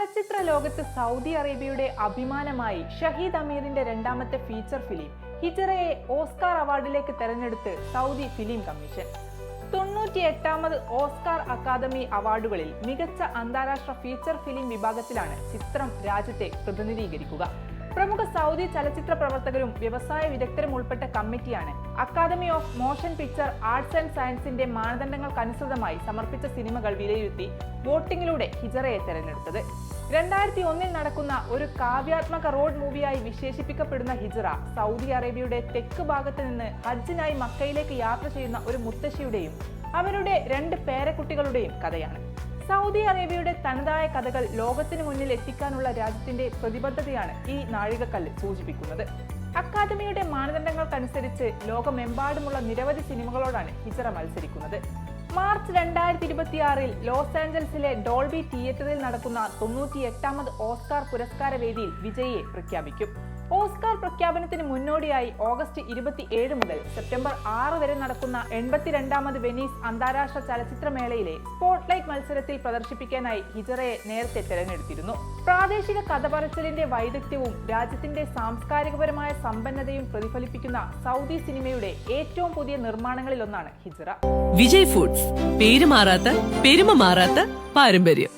ചലച്ചിത്ര ലോകത്ത് സൗദി അറേബ്യയുടെ അഭിമാനമായി ഷഹീദ് അമീറിന്റെ രണ്ടാമത്തെ ഫീച്ചർ ഫിലിം ഹിജറയെ ഓസ്കാർ അവാർഡിലേക്ക് തെരഞ്ഞെടുത്ത് സൗദി ഫിലിം കമ്മീഷൻ തൊണ്ണൂറ്റി എട്ടാമത് ഓസ്കാർ അക്കാദമി അവാർഡുകളിൽ മികച്ച അന്താരാഷ്ട്ര ഫീച്ചർ ഫിലിം വിഭാഗത്തിലാണ് ചിത്രം രാജ്യത്തെ പ്രതിനിധീകരിക്കുക. പ്രമുഖ സൗദി ചലച്ചിത്ര പ്രവർത്തകരും വ്യവസായ വിദഗ്ധരും ഉൾപ്പെട്ട കമ്മിറ്റിയാണ്. Academy of motion picture arts and സയൻസിന്റെ മാനദണ്ഡങ്ങൾക്കനുസൃതമായി സമർപ്പിച്ച സിനിമകൾ വിലയിരുത്തി വോട്ടിംഗിലൂടെ ഹിജറയെ തെരഞ്ഞെടുത്തത്. രണ്ടായിരത്തി ഒന്നിൽ നടക്കുന്ന ഒരു കാവ്യാത്മക റോഡ് മൂവിയായി വിശേഷിപ്പിക്കപ്പെടുന്ന ഹിജറ സൗദി അറേബ്യയുടെ തെക്ക് ഭാഗത്ത് നിന്ന് ഹജ്ജിനായി മക്കയിലേക്ക് യാത്ര ചെയ്യുന്ന ഒരു മുത്തശ്ശിയുടെയും അവരുടെ രണ്ട് പേരക്കുട്ടികളുടെയും കഥയാണ്. സൗദി അറേബ്യയുടെ തനതായ കഥകൾ ലോകത്തിന് മുന്നിൽ എത്തിക്കാനുള്ള രാജ്യത്തിന്റെ പ്രതിബദ്ധതയാണ് ഈ നാഴികക്കല്ല് സൂചിപ്പിക്കുന്നത്. അക്കാദമിയുടെ മാനദണ്ഡങ്ങൾക്കനുസരിച്ച് ലോകമെമ്പാടുമുള്ള നിരവധി സിനിമകളോടാണ് ഹിജറ മത്സരിക്കുന്നത്. മാർച്ച് രണ്ടായിരത്തി ഇരുപത്തിയാറിൽ ലോസ് ആഞ്ചൽസിലെ ഡോൾബി തിയേറ്ററിൽ നടക്കുന്ന തൊണ്ണൂറ്റി എട്ടാമത് ഓസ്കാർ പുരസ്കാര വേദിയിൽ വിജയിയെ പ്രഖ്യാപിക്കും. ഓസ്കാർ പ്രഖ്യാപനത്തിന് മുന്നോടിയായി ഓഗസ്റ്റ് ഇരുപത്തി ഏഴ് മുതൽ സെപ്റ്റംബർ ആറ് വരെ നടക്കുന്ന എൺപത്തിരണ്ടാമത് വെനീസ് അന്താരാഷ്ട്ര ചലച്ചിത്രമേളയിലെ സ്പോട്ട്ലൈറ്റ് മത്സരത്തിൽ പ്രദർശിപ്പിക്കാനായി ഹിജറയെ നേരത്തെ തെരഞ്ഞെടുത്തിരുന്നു. പ്രാദേശിക കഥപറച്ചിലിന്റെ വൈദഗ്ധ്യവും രാജ്യത്തിന്റെ സാംസ്കാരികപരമായ സമ്പന്നതയും പ്രതിഫലിപ്പിക്കുന്ന സൗദി സിനിമയുടെ ഏറ്റവും പുതിയ നിർമ്മാണങ്ങളിലൊന്നാണ് ഹിജറ. വിജയ് ഫുഡ്സ് പേര് പെരുമ മാറാത്ത പാരമ്പര്യം.